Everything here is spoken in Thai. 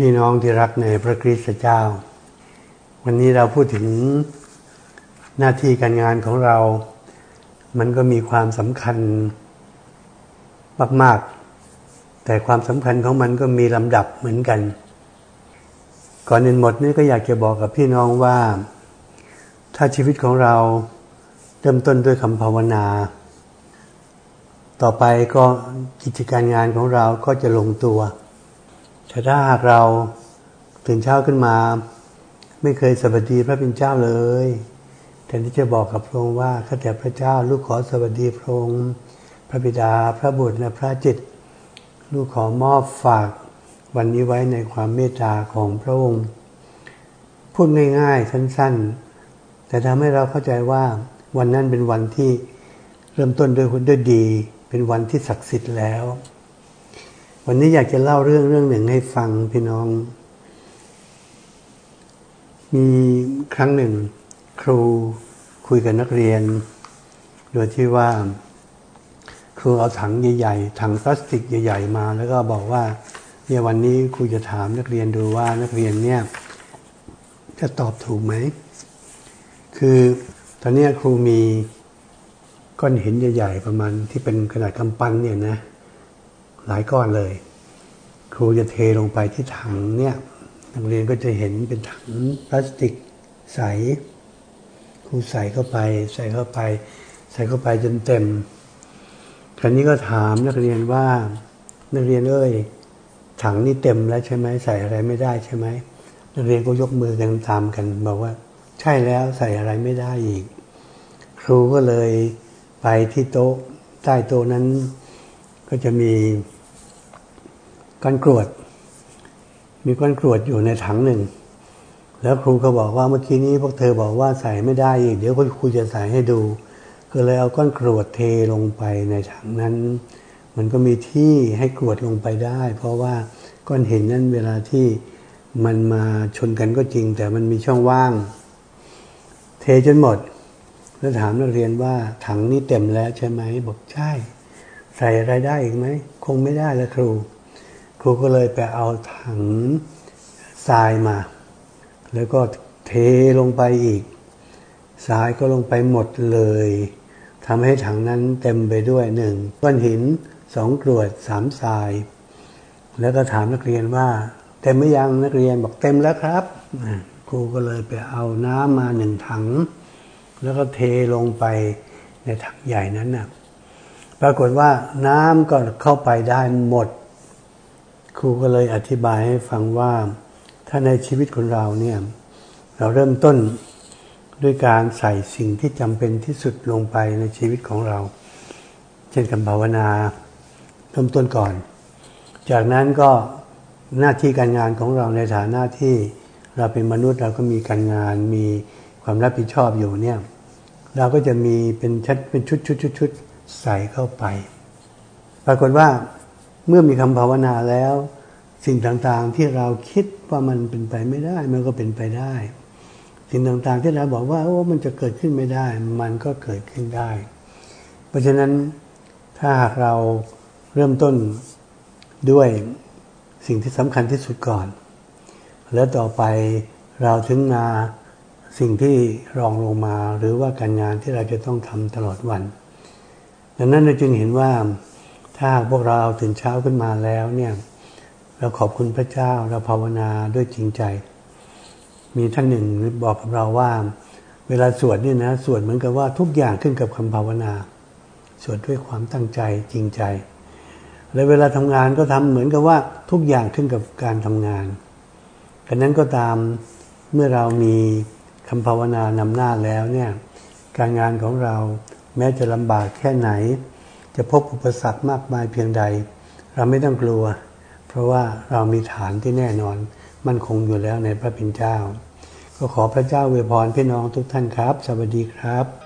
พี่น้องที่รักในพระคริสต์เจ้า วันนี้เราพูดถึงหน้าที่การงานของเรา มันก็มีความสำคัญมาก ๆ แต่ความสำคัญของมันก็มีลำดับเหมือนกัน ก่อนอื่นหมดนี่ก็อยากจะบอกกับพี่น้องว่า ถ้าชีวิตของเราเริ่มต้นด้วยคำภาวนา ต่อไปก็กิจการงานของเราก็จะลงตัว แต่ถ้าหากเราตื่นเช้าขึ้นมา ไม่เคยสวัสดีพระเป็นเจ้าเลยแทนที่จะบอกกับพระองค์ว่าข้าแต่พระเจ้า ลูกขอสวัสดีพระองค์พระบิดาพระบุตรและพระจิต ลูกขอมอบฝากวันนี้ไว้ในความเมตตาของพระองค์ พูดง่ายๆสั้นๆ แต่ทำให้เราเข้าใจว่าวันนั้นเป็นวันที่เริ่มต้นด้วยด้วยดี เป็นวันที่ศักดิ์สิทธิ์แล้ว วันนี้อยากจะเล่าเรื่องเรื่องหนึ่งให้ฟังพี่น้อง มีครั้งหนึ่ง ครูคุยกับนักเรียน โดยที่ว่า ครูเอาถังใหญ่ๆถังพลาสติกใหญ่ๆมา แล้วก็บอกว่าเนี่ยวันนี้ครูจะถามนักเรียนดูว่านักเรียนเนี่ย จะตอบถูกไหม คือตอนนี้ครูมีก้อนหินใหญ่ ๆ ประมาณที่เป็นขนาดกำปั้นเนี่ยนะ หลายก้อนเลย ครูจะเทลงไปที่ถังเนี่ยนักเรียนก็จะเห็นเป็นถังพลาสติกใส ครูใส่เข้าไป ใส่เข้าไป ใส่เข้าไปจนเต็ม คราวนี้ก็ถามนักเรียนว่านักเรียนเอ้ยถังนี่เต็มแล้วใช่ไหมใส่อะไรไม่ได้ใช่ไหมนักเรียนก็ยกมือกันตามกันบอกว่า ใช่แล้วใส่อะไรไม่ได้อีก ครูก็เลยไปที่โต๊ะใต้โต๊ะนั้นก็จะมี ก้อนกรวด มีก้อนกรวดอยู่ในถังหนึ่ง แล้วครูก็บอกว่าเมื่อกี้นี้พวกเธอบอกว่าใส่ไม่ได้อีก เดี๋ยวครูจะใส่ให้ดู ก็เลยเอาก้อนกรวดเทลงไปในถังนั้น มันก็มีที่ให้กรวดลงไปได้ เพราะว่าก้อนหินนั้นเวลาที่มันมาชนกันก็จริง แต่มันมีช่องว่าง เทจนหมด แล้วถามนักเรียนว่าถังนี้เต็มแล้วใช่ไหมบอกใช่ ใส่อะไรได้อีกไหม คงไม่ได้แล้วครู รูก็เลยไปเอาถังทรายมา แล้วก็เทลงไปอีกทรายก็ลงไปหมดเลยทำให้ถังนั้นเต็มไปด้วยหนึ่งก้อนหินสองกรวดสามทราย แล้วก็ถามนักเรียนว่า เต็มหรือยังนักเรียนบอกเต็มแล้วครับครูก็เลยไปเอาน้ำมาหนึ่งถัง แล้วก็เทลงไปในถังใหญ่นั้นนะปรากฏว่าน้ำก็เข้าไปได้หมด ครูก็เลยอธิบายให้ฟังว่าถ้าในชีวิตของเราเนี่ยเราเริ่มต้นด้วยการใส่สิ่งที่จำเป็นที่สุดลงไปในชีวิตของเรา เช่นคำภาวนาเริ่มต้นก่อน จากนั้นก็หน้าที่การงานของเราในฐานะที่เราเป็นมนุษย์เราก็มีการงานมีความรับผิดชอบอยู่เนี่ยเราก็จะมีเป็นชัดเป็นชุดชุดชุดชุดใส่เข้าไป ปรากฏว่า เมื่อมีคำภาวนาแล้ว สิ่งต่างๆที่เราคิดว่ามันเป็นไปไม่ได้ มันก็เป็นไปได้ สิ่งต่างๆที่เราบอกว่าโอ้มันจะเกิดขึ้นไม่ได้ มันก็เกิดขึ้นได้ เพราะฉะนั้นถ้าหากเราเริ่มต้นด้วยสิ่งที่สำคัญที่สุดก่อน แล้วต่อไปเราถึงมาสิ่งที่รองลงมาหรือว่าการงานที่เราจะต้องทำตลอดวัน ดังนั้นเราจึงเห็นว่า ถ้าพวกเราตื่นเช้าขึ้นมาแล้วเนี่ยเราขอบคุณพระเจ้าเราภาวนาด้วยจริงใจ มีท่านหนึ่งบอกกับเราว่า เวลาสวดเนี่ยนะสวดเหมือนกับว่าทุกอย่างขึ้นกับคำภาวนา สวดด้วยความตั้งใจจริงใจ และเวลาทำงานก็ทำเหมือนกับว่าทุกอย่างขึ้นกับการทำงานดังนั้นก็ตามเมื่อเรามีคำภาวนานำหน้าแล้วเนี่ยการงานของเราแม้จะลำบากแค่ไหน จะพบอุปสรรคมากมายเพียงใด เราไม่ต้องกลัว เพราะว่าเรามีฐานที่แน่นอน มั่นคงอยู่แล้วในพระเป็นเจ้า ก็ขอพระเจ้าเวพรพี่น้องทุกท่านครับ สวัสดีครับ